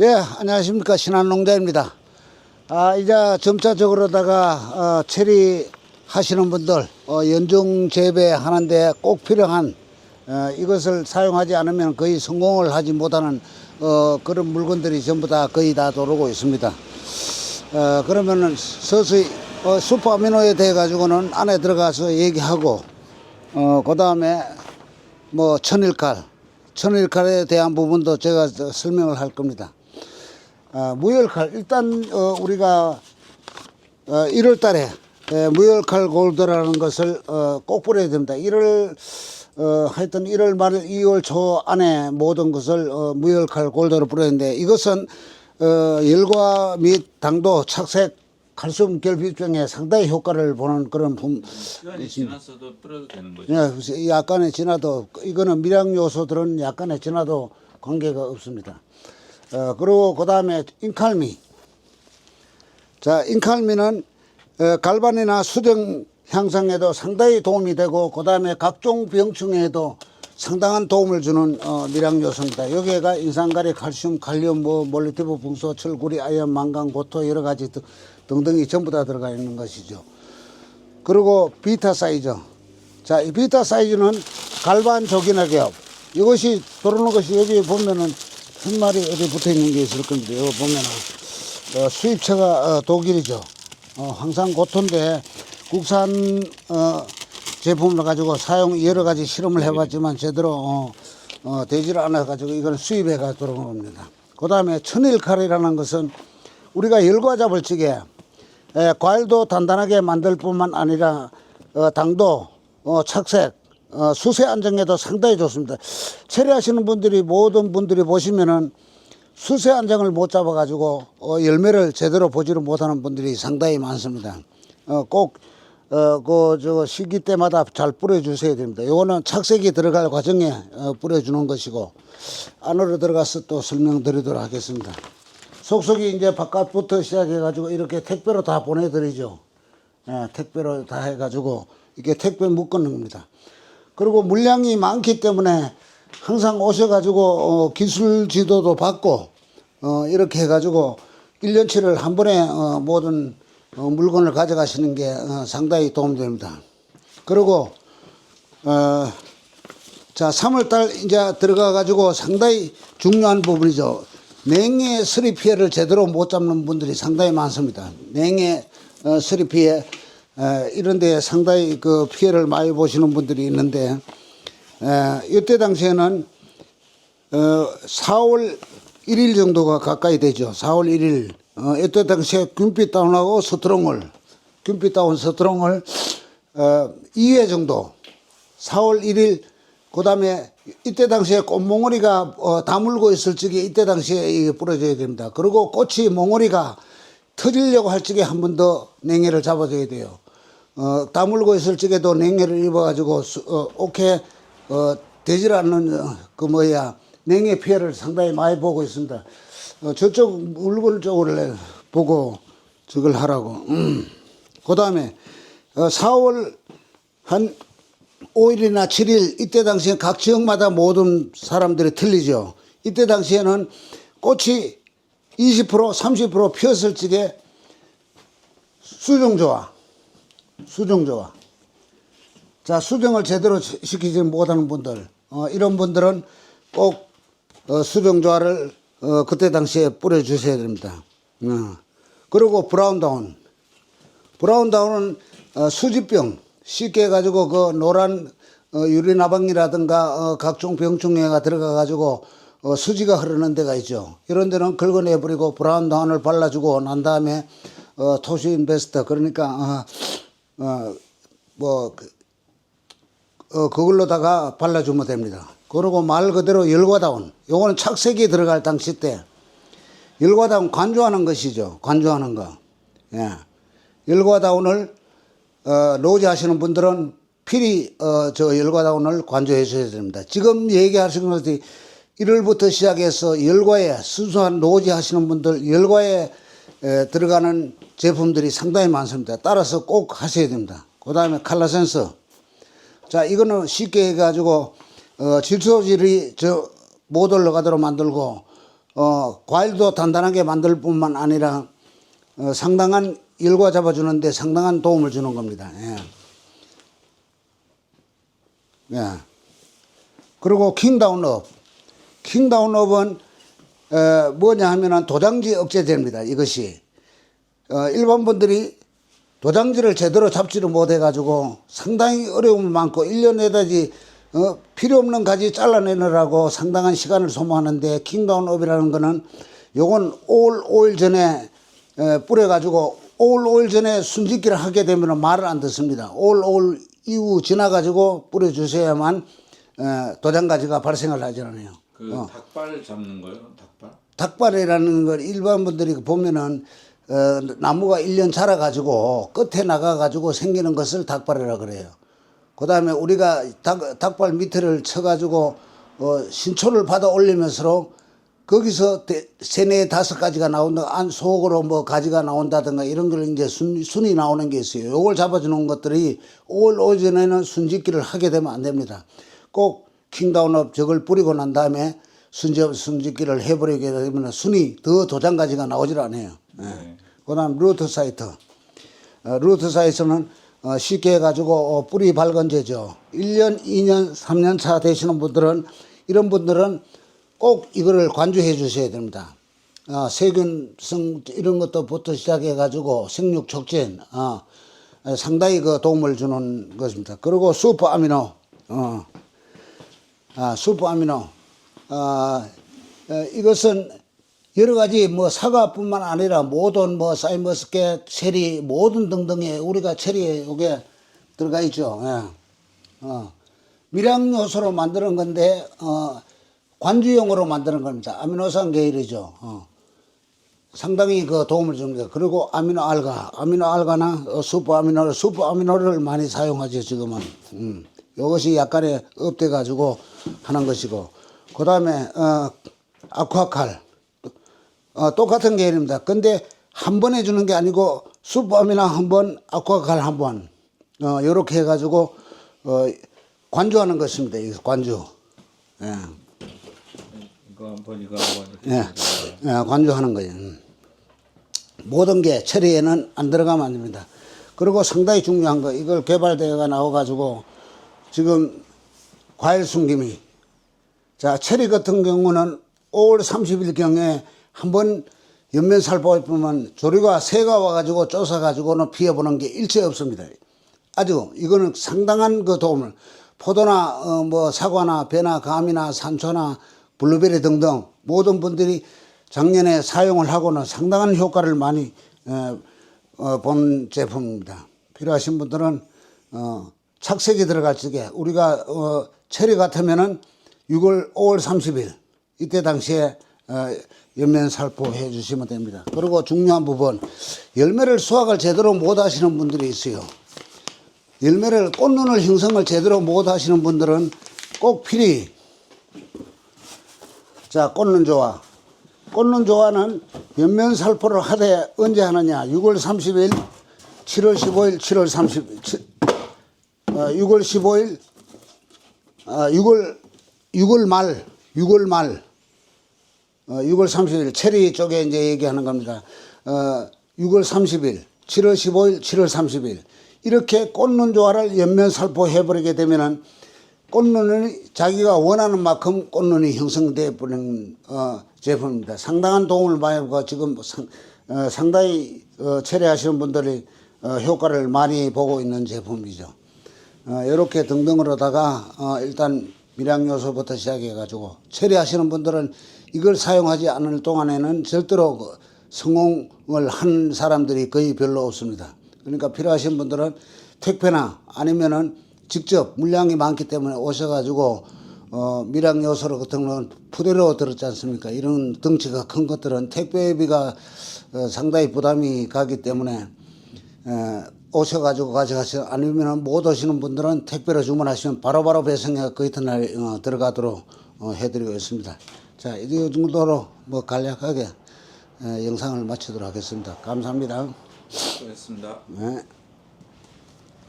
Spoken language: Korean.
예, 안녕하십니까. 신한농자입니다. 아, 이제 점차적으로다가, 어, 체리 하시는 분들, 어, 연중 재배하는데 꼭 필요한, 어, 이것을 사용하지 않으면 거의 성공을 하지 못하는, 어, 그런 물건들이 전부 다 거의 다 들어오고 있습니다. 어, 그러면은 서서히, 어, 슈퍼아미노에 대해 가지고는 안에 들어가서 얘기하고, 어, 그 다음에 뭐 천일칼, 천일칼에 대한 부분도 제가 저 설명을 할 겁니다. 아, 무열칼 일단 어, 우리가 어, 1월 달에 에, 무열칼 골드라는 것을 어, 꼭 뿌려야 됩니다. 1월 어, 하여튼 1월 말 2월 초 안에 모든 것을 어, 무열칼 골드로 뿌려야 되는데 이것은 어, 열과 및 당도 착색 칼슘 결핍증에 상당히 효과를 보는 그런 품, 시간이 지났어도 뿌려도 되는 거죠. 예, 약간의 진화도 이거는 미량 요소들은 약간의 진화도 관계가 없습니다. 어, 그리고 그 다음에 인칼미. 자, 인칼미는 어, 갈반이나 수정 향상에도 상당히 도움이 되고 그 다음에 각종 병충해에도 상당한 도움을 주는 어, 미량 요소입니다. 여기가 인산가리, 칼슘, 칼륨, 뭐 몰리티브, 붕소, 철구리, 아연, 망간, 고토 여러 가지 등- 등등이 전부 다 들어가 있는 것이죠. 그리고 비타 사이즈. 자, 이 비타 사이즈는 갈반 조기나기업. 이것이 들어오는 것이 여기 보면은 한 마리 어디 붙어 있는 게 있을 겁니다. 여기 보면은 어, 수입처가 어, 독일이죠. 어, 항상 고토인데 국산 어, 제품을 가지고 사용 여러 가지 실험을 해봤지만 제대로 어, 어, 되지를 않아 가지고 이걸 수입해가 들어온 겁니다. 그 다음에 천일칼이라는 것은 우리가 열과 잡을 적에 에, 과일도 단단하게 만들 뿐만 아니라 어, 당도, 어, 착색, 어, 수세 안정에도 상당히 좋습니다. 체리하시는 분들이 모든 분들이 보시면은 수세 안정을 못 잡아가지고 어, 열매를 제대로 보지를 못하는 분들이 상당히 많습니다. 어, 꼭 어, 그, 저, 시기 때마다 잘 뿌려주셔야 됩니다. 요거는 착색이 들어갈 과정에 어, 뿌려주는 것이고, 안으로 들어가서 또 설명드리도록 하겠습니다. 속속이 이제 바깥부터 시작해가지고 이렇게 택배로 다 보내드리죠. 예, 택배로 다 해가지고 이게 택배 묶는 겁니다. 그리고 물량이 많기 때문에 항상 오셔가지고 어, 기술 지도도 받고 어, 이렇게 해가지고 1년치를 한 번에 어, 모든 어, 물건을 가져가시는 게 어, 상당히 도움됩니다. 그리고 어, 자, 3월달 이제 들어가가지고 상당히 중요한 부분이죠. 냉해 서리 피해를 제대로 못 잡는 분들이 상당히 많습니다. 냉해 어, 서리 피해 에, 이런 데 상당히 그 피해를 많이 보시는 분들이 있는데 에, 이때 당시에는 어, 4월 1일 정도가 가까이 되죠. 4월 1일. 어, 이때 당시에 균빛 다운하고 서트롱을, 균빛 다운 서트롱을 어, 2회 정도 4월 1일 그 다음에 이때 당시에 꽃몽오리가 어, 다물고 있을 적에 이때 당시에 이게 뿌려줘야 됩니다. 그리고 꽃이 몽오리가 터지려고 할 적에 한 번 더 냉해를 잡아줘야 돼요. 어, 다물고 있을 적에도 냉해를 입어가지고 수, 어, 오케 어, 되질 않는 어, 그 뭐야 냉해 피해를 상당히 많이 보고 있습니다. 어, 저쪽 물건 내- 보고 저걸 하라고. 음. 그 다음에 어, 4월 한 5일이나 7일 이때 당시에 각 지역마다 모든 사람들이 틀리죠. 이때 당시에는 꽃이 20% 30% 피었을 적에 수정조화 수정조화 자 수정을 제대로 시- 시키지 못하는 분들 어, 이런 분들은 꼭 어, 수정 조화를 어, 그때 당시에 뿌려주셔야 됩니다. 어. 그리고 브라운 다운 브라운 다운은 어, 수지병 쉽게 해가지고 그 노란 어, 유리나방이라든가 어, 각종 병충해가 들어가가지고 어, 수지가 흐르는 데가 있죠. 이런 데는 긁어내버리고 브라운 다운을 발라주고 난 다음에 어, 토시 인베스터 그러니까 어, 어, 뭐 그, 어, 그걸로다가 발라주면 됩니다. 그리고 말 그대로 열과다운 요거는 착색이 들어갈 당시 때 열과다운 관조하는 것이죠. 관조하는 거. 예. 열과다운을 어, 로지 하시는 분들은 필히 어, 저 열과다운을 관조해 줘야 됩니다. 지금 얘기하시는 것이 1월부터 시작해서 열과에 순수한 로지 하시는 분들 열과에 에, 들어가는 제품들이 상당히 많습니다. 따라서 꼭 하셔야 됩니다. 그 다음에 칼라 센서. 자, 이거는 쉽게 해가지고, 어, 질소질이 저, 못 올라가도록 만들고, 어, 과일도 단단하게 만들 뿐만 아니라 어, 상당한 열과 잡아주는데 상당한 도움을 주는 겁니다. 예. 예. 그리고 킹다운업. 킹다운업은 어, 뭐냐 하면은 도장지 억제제입니다. 이것이 어, 일반 분들이 도장지를 제대로 잡지를 못해 가지고 상당히 어려움을 많고 1년 내다지 어, 필요 없는 가지 잘라내느라고 상당한 시간을 소모하는데 킹다운업이라는 거는 요건 올 오일 전에 에, 뿌려 가지고 올 오일 전에 순짓기를 하게 되면 말을 안 듣습니다. 올 오일 이후 지나 가지고 뿌려 주셔야만 에, 도장가지가 발생을 하지 않아요. 그 닭발 잡는 거요? 닭발? 닭발이라는 걸 일반 분들이 보면은 어, 나무가 1년 자라가지고 끝에 나가가지고 생기는 것을 닭발이라 그래요. 그 다음에 우리가 닭, 닭발 밑에를 쳐가지고 어, 신초를 받아 올리면서 거기서 대- 세네 다섯 가지가 나온다, 안 속으로 뭐 가지가 나온다든가 이런 걸 이제 순, 순이 나오는 게 있어요. 요걸 잡아주는 것들이 올 오전에는 순짓기를 하게 되면 안 됩니다. 꼭 킹다운업 저걸 뿌리고 난 다음에 순집, 순짓기를 해버리게 되면 순이 더 도장 가지가 나오질 않아요. 예. 그 다음 루트 사이트. 어, 루트 사이트는 어, 쉽게 해가지고 어, 뿌리 발건제죠. 1년, 2년, 3년 차 되시는 분들은 이런 분들은 꼭 이거를 관주해 주셔야 됩니다. 어, 세균성 이런 것도부터 시작해가지고 생육 촉진 어, 상당히 그 도움을 주는 것입니다. 그리고 슈퍼 아미노 어, 아, 슈퍼 아미노 아, 어, 이것은 여러 가지 뭐 사과뿐만 아니라 모든 뭐 사이머스켓, 체리 모든 등등의 우리가 체리에 이게 들어가 있죠. 예. 어. 미량 요소로 만드는 건데 어, 관주용으로 만드는 겁니다. 아미노산 계열이죠. 어. 상당히 그 도움을 줍니다. 그리고 아미노 알가, 아미노 알가나 어, 슈퍼 아미노, 슈퍼 아미노를 많이 사용하죠 지금은. 음. 이것이 약간의 업돼 가지고 하는 것이고, 그 다음에 어, 아쿠아칼, 어, 똑같은 계열입니다. 근데 한 번 해주는 게 아니고 슈퍼 아미노 한 번, 아쿠아칼 한 번, 어, 이렇게 해가지고 어, 관주하는 것입니다. 이 관주. 예. 이거 한번 이거 한번 이렇게 예, 예, 관주하는 거예요. 음. 모든 게 체리에는 안 들어가면 안 됩니다. 그리고 상당히 중요한 거, 이걸 개발대회가 나와가지고 지금 과일 숨김이. 자, 체리 같은 경우는 5월 30일경에 한번 연면 살포할 뿐만 조류가 새가 와가지고 쫓아가지고는 피해보는 게 일체 없습니다. 아주 이거는 상당한 그 도움을 포도나 어, 뭐 사과나 배나 감이나 산초나 블루베리 등등 모든 분들이 작년에 사용을 하고는 상당한 효과를 많이 어, 어, 본 제품입니다. 필요하신 분들은 어, 착색이 들어갈 적에 우리가 어, 체리 같으면은 6월 5월 30일 이때 당시에 어, 연면 살포해 주시면 됩니다. 그리고 중요한 부분 열매를 수확을 제대로 못 하시는 분들이 있어요. 열매를 꽃눈을 형성을 제대로 못 하시는 분들은 꼭 필히 자 꽃눈 조화 꽃눈 조화는 연면 살포를 하되 언제 하느냐 6월 30일 7월 15일 7월 30일 6월 15일 어, 6월 6월 말 6월 말 어, 6월 30일 체리 쪽에 이제 얘기하는 겁니다. 어, 6월 30일, 7월 15일, 7월 30일 이렇게 꽃눈 조화를 연면 살포해 버리게 되면은 꽃눈이 자기가 원하는 만큼 꽃눈이 형성돼 버리는 어, 제품입니다. 상당한 도움을 많이 받고 지금 상, 어, 상당히 어, 체리하시는 분들이 어, 효과를 많이 보고 있는 제품이죠. 어, 이렇게 등등으로다가 어, 일단 밀양 요소부터 시작해 가지고 처리하시는 분들은 이걸 사용하지 않을 동안에는 절대로 그 성공을 한 사람들이 거의 별로 없습니다. 그러니까 필요하신 분들은 택배나 아니면은 직접 물량이 많기 때문에 오셔가지고 어, 밀양 요소로 같은 거는 푸대로 들었지 않습니까? 이런 덩치가 큰 것들은 택배비가 어, 상당히 부담이 가기 때문에 에, 오셔가지고 가져가시고 아니면 못 오시는 분들은 택배로 주문하시면 바로바로 배송해 그 이튿날 어, 들어가도록 어, 해드리고 있습니다. 자, 이 정도로 뭐 간략하게 에, 영상을 마치도록 하겠습니다. 감사합니다. 수고했습니다. 네.